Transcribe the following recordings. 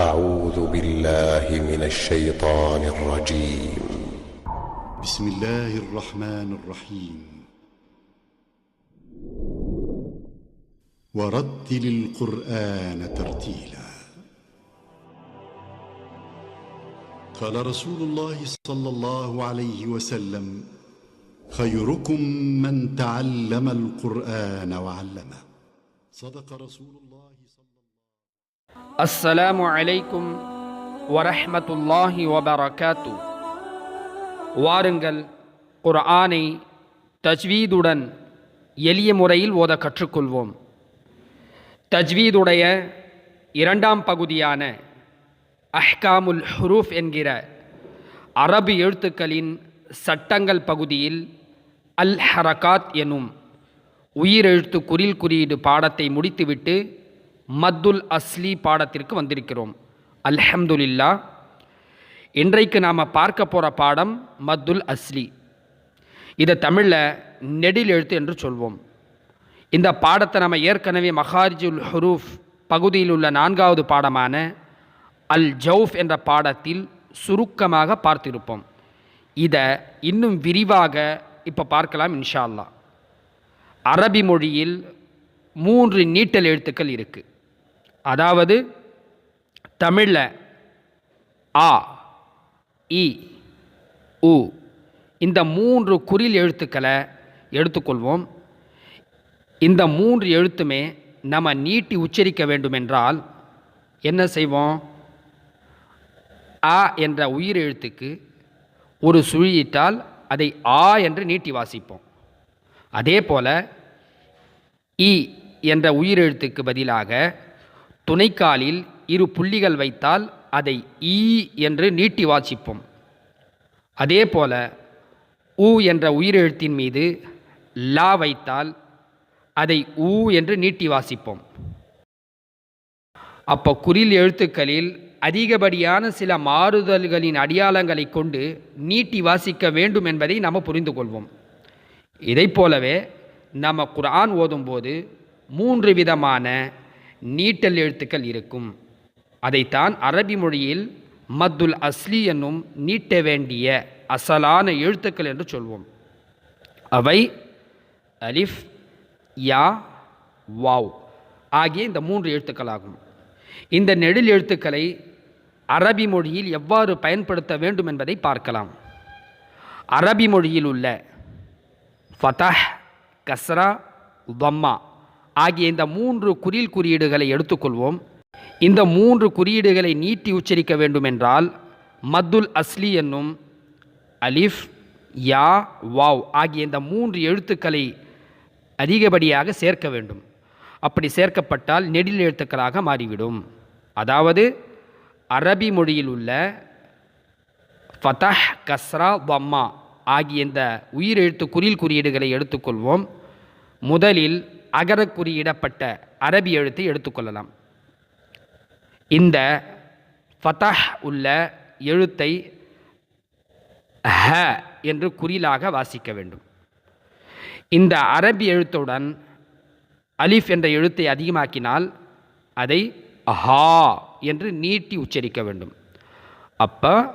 أعوذ بالله من الشيطان الرجيم. بسم الله الرحمن الرحيم. ورتل القرآن ترتيلا. قال رسول الله صلى الله عليه وسلم خيركم من تعلم القرآن وعلمه. صدق رسول الله صلى الله அஸ்ஸலாமு அலைக்கும் வரஹ்மத்துல்லாஹி வபரகாத்து. வாருங்கள் குர்ஆனை தஜ்வீதுடன் எளிய முறையில் ஓத கற்றுக்கொள்வோம். தஜ்வீதுடைய இரண்டாம் பகுதியான அஹ்காமுல் ஹுரூஃப் என்கிற அரபு எழுத்துக்களின் சட்டங்கள் பகுதியில் அல் ஹரகாத் எனும் உயிரெழுத்து குறில் குறியீடு பாடத்தை முடித்துவிட்டு மத்துல் அஸ்லி பாடத்திற்கு வந்திருக்கிறோம். அல்ஹம்துலில்லா இன்றைக்கு நாம் பார்க்க போகிற பாடம் மத்துல் அஸ்லி. இதை தமிழில் நெடில் எழுத்து என்று சொல்வோம். இந்த பாடத்தை நம்ம ஏற்கனவே மஹாரிஜுல் ஹுரூஃப் பகுதியில் உள்ள நான்காவது பாடமான அல் ஜவுஃப் என்ற பாடத்தில் சுருக்கமாக பார்த்திருப்போம். இதை இன்னும் விரிவாக இப்போ பார்க்கலாம் இன்ஷா அல்லா அரபி மொழியில் மூன்று நீட்டல் எழுத்துக்கள் இருக்குது அதாவது தமிழில் ஆ இ உ இந்த மூன்று குறில் எழுத்துக்களை எடுத்துக்கொள்வோம். இந்த மூன்று எழுத்துமே நம்ம நீட்டி உச்சரிக்க வேண்டுமென்றால் என்ன செய்வோம்? ஆ என்ற உயிர் எழுத்துக்கு ஒரு சுழியிட்டால் அதை ஆ என்று நீட்டி வாசிப்போம். அதே போல் இ என்ற உயிரெழுத்துக்கு பதிலாக துணைக்காலில் இரு புள்ளிகள் வைத்தால் அதை ஈ என்று நீட்டி வாசிப்போம். அதே போல ஊ என்ற உயிரெழுத்தின் மீது லா வைத்தால் அதை ஊ என்று நீட்டி வாசிப்போம். அப்போ குறில் எழுத்துக்களில் அதிகப்படியான சில மாறுதல்களின் அடையாளங்களை கொண்டு நீட்டி வாசிக்க வேண்டும் என்பதை நாம் புரிந்து கொள்வோம். இதைப் போலவே நம்ம குரான் ஓதும்போது மூன்று விதமான நீட்டல் எழுத்துக்கள் இருக்கும். அதைத்தான் அரபி மொழியில் மத்துல் அஸ்லி என்னும் நீட்ட வேண்டிய அசலான எழுத்துக்கள் என்று சொல்வோம். அவை அலிஃப் யா வாவ் ஆகிய இந்த மூன்று எழுத்துக்களாகும். இந்த நெடில் எழுத்துக்களை அரபி மொழியில் எவ்வாறு பயன்படுத்த வேண்டும் என்பதை பார்க்கலாம். அரபி மொழியில் உள்ள ஃபதஹ் கஸ்ரா தம்மா ஆகிய இந்த மூன்று குறில் குறியீடுகளை எடுத்துக்கொள்வோம். இந்த மூன்று குறியீடுகளை நீட்டி உச்சரிக்க வேண்டுமென்றால் மத்துல் அஸ்லி என்னும் அலிஃப் யா வாவ் ஆகிய இந்த மூன்று எழுத்துக்களை அதிகப்படியாக சேர்க்க வேண்டும். அப்படி சேர்க்கப்பட்டால் நெடில் எழுத்துக்களாக மாறிவிடும். அதாவது அரபி மொழியில் உள்ள ஃபதஹ் கஸ்ரா பம்மா ஆகிய இந்த உயிரெழுத்து குறில் குறியீடுகளை எடுத்துக்கொள்வோம். முதலில் அகர குறியிடப்பட்ட அரபி எழுத்தை எடுத்துக்கொள்ளலாம். இந்த ஃபதஹ் உள்ள எழுத்தை ஹ என்று குறிலாக வாசிக்க வேண்டும். இந்த அரபி எழுத்துடன் அலிஃப் என்ற எழுத்தை அதிகமாக்கினால் அதை ஹா என்று நீட்டி உச்சரிக்க வேண்டும். அப்போ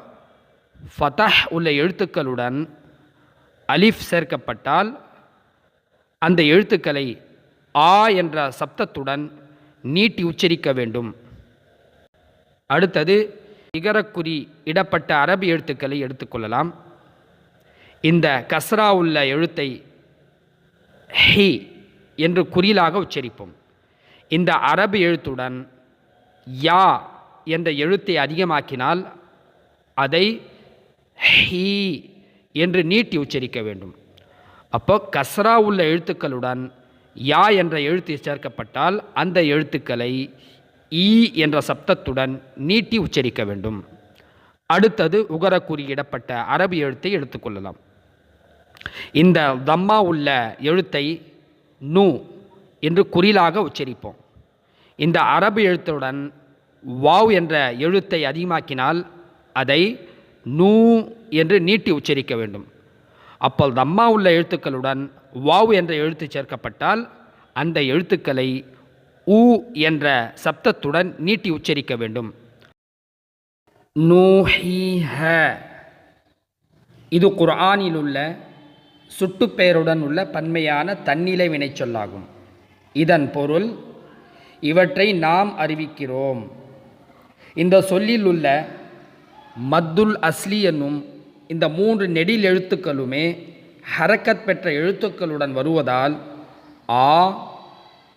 ஃபதஹ் உள்ள எழுத்துக்களுடன் அலிஃப் சேர்க்கப்பட்டால் அந்த எழுத்துக்களை ஆ என்ற சப்தத்துடன் நீட்டி உச்சரிக்க வேண்டும். அடுத்தது இகரக்குறி இடப்பட்ட அரபி எழுத்துக்களை எடுத்துக்கொள்ளலாம் இந்த கஸ்ரா உள்ள எழுத்தை ஹி என்று குறியிலாக உச்சரிப்போம். இந்த அரபு எழுத்துடன் யா என்ற எழுத்தை அதிகமாக்கினால் அதை ஹி என்று நீட்டி உச்சரிக்க வேண்டும். அப்போ கஸ்ரா உள்ள எழுத்துக்களுடன் யா என்ற எழுத்து சேர்க்கப்பட்டால் அந்த எழுத்துக்களை ஈ என்ற சப்தத்துடன் நீட்டி உச்சரிக்க வேண்டும். அடுத்தது உகர குறியிடப்பட்ட அரபு எழுத்தை எடுத்துக்கொள்ளலாம் இந்த தம்மா உள்ள எழுத்தை நூ என்று குறிலாக உச்சரிப்போம். இந்த அரபு எழுத்துடன் வாவ் என்ற எழுத்தை அதிகமாக்கினால் அதை நூ என்று நீட்டி உச்சரிக்க வேண்டும். அப்போ தம்மா உள்ள எழுத்துக்களுடன் வாவ் என்ற எழுத்து சேர்க்கப்பட்டால் அந்த எழுத்துக்களை உ என்ற சப்தத்துடன் நீட்டி உச்சரிக்க வேண்டும். நூஹீஹ. இது குர்ஆனில் உள்ள சுட்டுப்பெயருடன் உள்ள பன்மையான தன்னிலை வினைச்சொல்லாகும். இதன் பொருள் இவற்றை நாம் அறிவிக்கிறோம். இந்த சொல்லில் உள்ள மத்துல் அஸ்லி என்னும் இந்த மூன்று நெடில் எழுத்துக்களுமே ஹரக்கத் பெற்ற எழுத்துக்களுடன் வருவதால் ஆ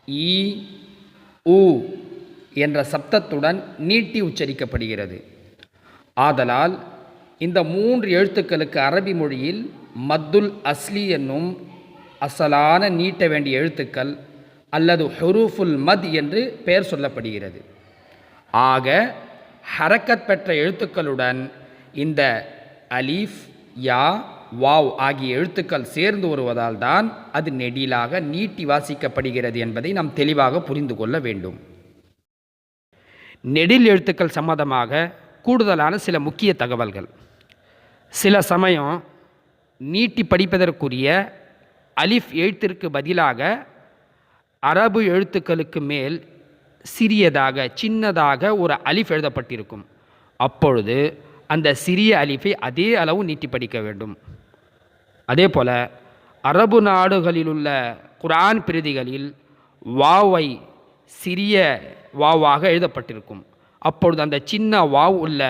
ஈ உ என்ற சப்தத்துடன் நீட்டி உச்சரிக்கப்படுகிறது. ஆதலால் இந்த மூன்று எழுத்துக்களுக்கு அரபி மொழியில் மத்துல் அஸ்லி என்னும் அசலான நீட்ட வேண்டிய எழுத்துக்கள் அல்லது ஹுரூஃபுல் மத் என்று பெயர் சொல்லப்படுகிறது. ஆக ஹரக்கத் பெற்ற எழுத்துக்களுடன் இந்த அலீஃப் யா வாவ் ஆகிய எழுத்துக்கள் சேர்ந்து வருவதால் தான் அது நெடிலாக நீட்டி வாசிக்கப்படுகிறது என்பதை நாம் தெளிவாக புரிந்து கொள்ள வேண்டும். நெடில் எழுத்துக்கள் சம்மந்தமாக கூடுதலான சில முக்கிய தகவல்கள். சில சமயம் நீட்டி படிப்பதற்குரிய அலிஃப் எழுத்திற்கு பதிலாக அரபு எழுத்துக்களுக்கு மேல் சிறியதாக சின்னதாக ஒரு அலிஃப் எழுதப்பட்டிருக்கும். அப்பொழுது அந்த சிறிய அலிஃபை அதே அளவு நீட்டி படிக்க வேண்டும். அதே போல் அரபு நாடுகளில் உள்ள குரான் பிரதிகளில் வாவை சிறிய வாவாக எழுதப்பட்டிருக்கும். அப்பொழுது அந்த சின்ன வாவ் உள்ள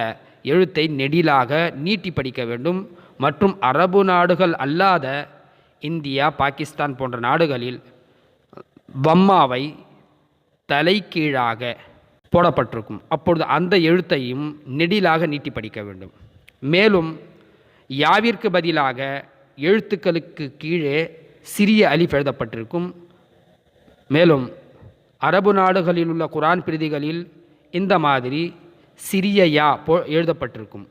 எழுத்தை நெடிலாக நீட்டி படிக்க வேண்டும். மற்றும் அரபு நாடுகள் அல்லாத இந்தியா பாகிஸ்தான் போன்ற நாடுகளில் வம்மாவை தலைக்கீழாக போடப்பட்டிருக்கும். அப்பொழுது அந்த எழுத்தையும் நெடிலாக நீட்டி படிக்க வேண்டும். மேலும் யாவிற்கு பதிலாக எழுத்துக்களுக்கு கீழே சிறிய அலிஃப் எழுதப்பட்டிருக்கும். மேலும் அரபு நாடுகளில் உள்ள குரான் பிரதிகளில் இந்த மாதிரி சிறிய யா போ எழுதப்பட்டிருக்கும்.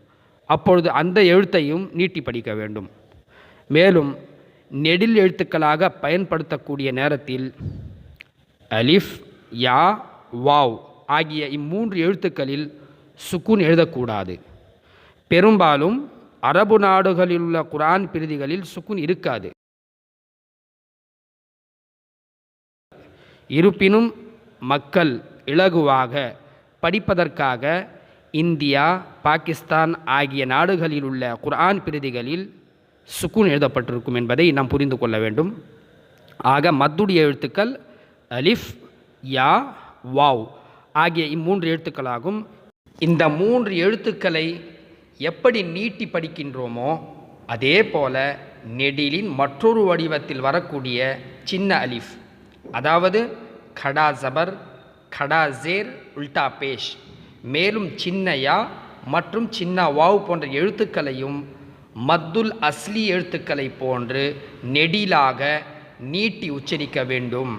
அப்பொழுது அந்த எழுத்தையும் நீட்டி படிக்க வேண்டும். மேலும் நெடில் எழுத்துக்களாக பயன்படுத்தக்கூடிய நேரத்தில் அலிஃப் யா வாவ் ஆகிய இம்மூன்று எழுத்துக்களில் சுக்குன் எழுதக்கூடாது. பெரும்பாலும் அரபு நாடுகளில் உள்ள குரான் பிரதிகளில் சுக்குன் இருக்காது. இருப்பினும் மக்கள் இலகுவாக படிப்பதற்காக இந்தியா பாகிஸ்தான் ஆகிய நாடுகளில் உள்ள குர்ஆன் பிரதிகளில் சுக்குன் எழுதப்பட்டிருக்கும் என்பதை நாம் புரிந்து கொள்ள வேண்டும். ஆக மத்துடைய எழுத்துக்கள் அலிஃப் யா வாவ் ஆகிய இம்மூன்று எழுத்துக்களாகும். இந்த மூன்று எழுத்துக்களை எப்படி நீட்டி படிக்கின்றோமோ அதே போல நெடிலின் மற்றொரு வடிவத்தில் வரக்கூடிய சின்ன அலிஃப் அதாவது கடா ஜபர் கடா ஜேர் உல்டா பேஷ் மேலும் சின்ன யா மற்றும் சின்ன வாவ் போன்ற எழுத்துக்களையும் மத்துல் அஸ்லி எழுத்துக்களை போன்று நெடிலாக நீட்டி உச்சரிக்க வேண்டும்.